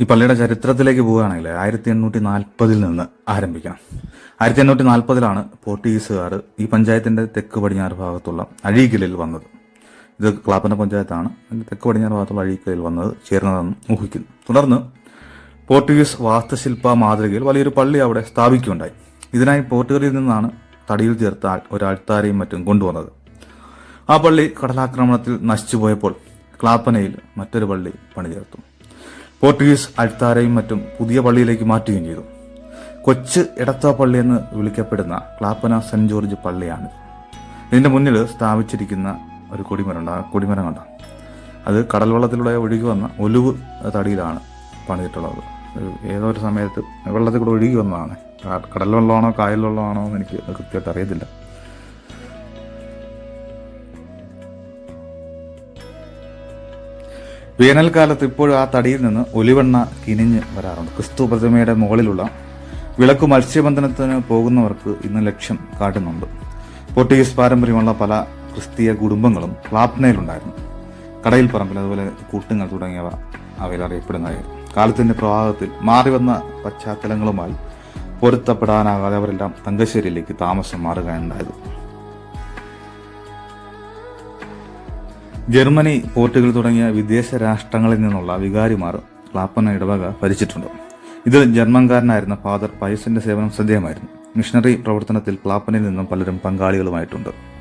ഈ പള്ളിയുടെ ചരിത്രത്തിലേക്ക് പോവുകയാണെങ്കിൽ ആയിരത്തി എണ്ണൂറ്റി നാൽപ്പതിൽ നിന്ന് ആരംഭിക്കണം. ആയിരത്തി എണ്ണൂറ്റി നാൽപ്പതിലാണ് പോർട്ടുഗീസുകാർ ഈ പഞ്ചായത്തിന്റെ തെക്ക് പടിഞ്ഞാറ് ഭാഗത്തുള്ള അഴീക്കലിൽ വന്നത്. ഇത് ക്ലാപ്പന പഞ്ചായത്താണ്. തെക്ക് പടിഞ്ഞാറ് ഭാഗത്തുള്ള അഴീക്കലിൽ വന്നത് ചേർന്നതെന്ന് ഊഹിക്കുന്നു. തുടർന്ന് പോർട്ടുഗീസ് വാസ്തുശില്പ മാതൃകയിൽ വലിയൊരു പള്ളി അവിടെ സ്ഥാപിക്കുകയുണ്ടായി. ഇതിനായി പോർട്ടുഗലിൽ നിന്നാണ് തടിയിൽ ചേർത്ത ഒരാൾത്താരെയും ഒരു മറ്റും കൊണ്ടുവന്നത്. ആ പള്ളി കടലാക്രമണത്തിൽ നശിച്ചു പോയപ്പോൾ ക്ലാപ്പനയിൽ മറ്റൊരു പള്ളി പണിതീർത്തു പോർട്ടുഗീസ് അൾത്താരയും മറ്റും പുതിയ പള്ളിയിലേക്ക് മാറ്റുകയും ചെയ്തു. കൊച്ച് ഇടത്ത പള്ളി എന്ന് വിളിക്കപ്പെടുന്ന ക്ലാപ്പന സെന്റ് ജോർജ് പള്ളിയാണ് ഇതിന്റെ മുന്നിൽ സ്ഥാപിച്ചിരിക്കുന്ന ഒരു കൊടിമരമുണ്ട്. ആ കൊടിമരം കണ്ട? അത് കടൽ വെള്ളത്തിലൂടെ ഒഴുകി വന്ന ഒലിവ് തടിയിലാണ് പണിതിട്ടുള്ളത്. ഏതോ ഒരു സമയത്ത് വെള്ളത്തിൽ കൂടെ ഒഴുകി വന്നതാണ്. കടൽ വെള്ളമാണോ കായൽ വെള്ളമാണോ എന്ന് എനിക്ക് കൃത്യമായിട്ട് അറിയത്തില്ല. വേനൽക്കാലത്ത് ഇപ്പോഴും ആ തടിയിൽ നിന്ന് ഒലിവെണ്ണ കിനിഞ്ഞ് വരാറുണ്ട്. ക്രിസ്തു പ്രതിമയുടെ മുകളിലുള്ള വിളക്ക് മത്സ്യബന്ധനത്തിന് പോകുന്നവർക്ക് ഇന്ന് ലക്ഷ്യം കാട്ടുന്നുണ്ട്. പോർട്ടുഗീസ് പാരമ്പര്യമുള്ള പല ക്രിസ്തീയ കുടുംബങ്ങളും ക്ലാപ്നയിലുണ്ടായിരുന്നു. കടയിൽ പറമ്പിൽ അതുപോലെ കൂട്ടുങ്ങൾ തുടങ്ങിയവ അവയിൽ അറിയപ്പെടുന്നതായിരുന്നു കാലത്തിന്റെ പ്രവാഹത്തിൽ മാറി വന്ന പശ്ചാത്തലങ്ങളുമായി പൊരുത്തപ്പെടാനാകാതെ അവരെല്ലാം തങ്കശ്ശേരിയിലേക്ക് താമസം മാറുകയുണ്ടായത് ജർമ്മനി പോർട്ടുഗൽ തുടങ്ങിയ വിദേശ രാഷ്ട്രങ്ങളിൽ നിന്നുള്ള വികാരിമാർ ക്ലാപ്പന ഇടവക ഭരിച്ചിട്ടുണ്ട്. ഇതിൽ ജർമ്മൻകാരനായിരുന്ന ഫാദർ പയസിന്റെ സേവനം ശ്രദ്ധേയമായിരുന്നു. മിഷണറി പ്രവർത്തനത്തിൽ ക്ലാപ്പനയിൽ നിന്നും പലരും പങ്കാളികളുമായിട്ടുണ്ട്.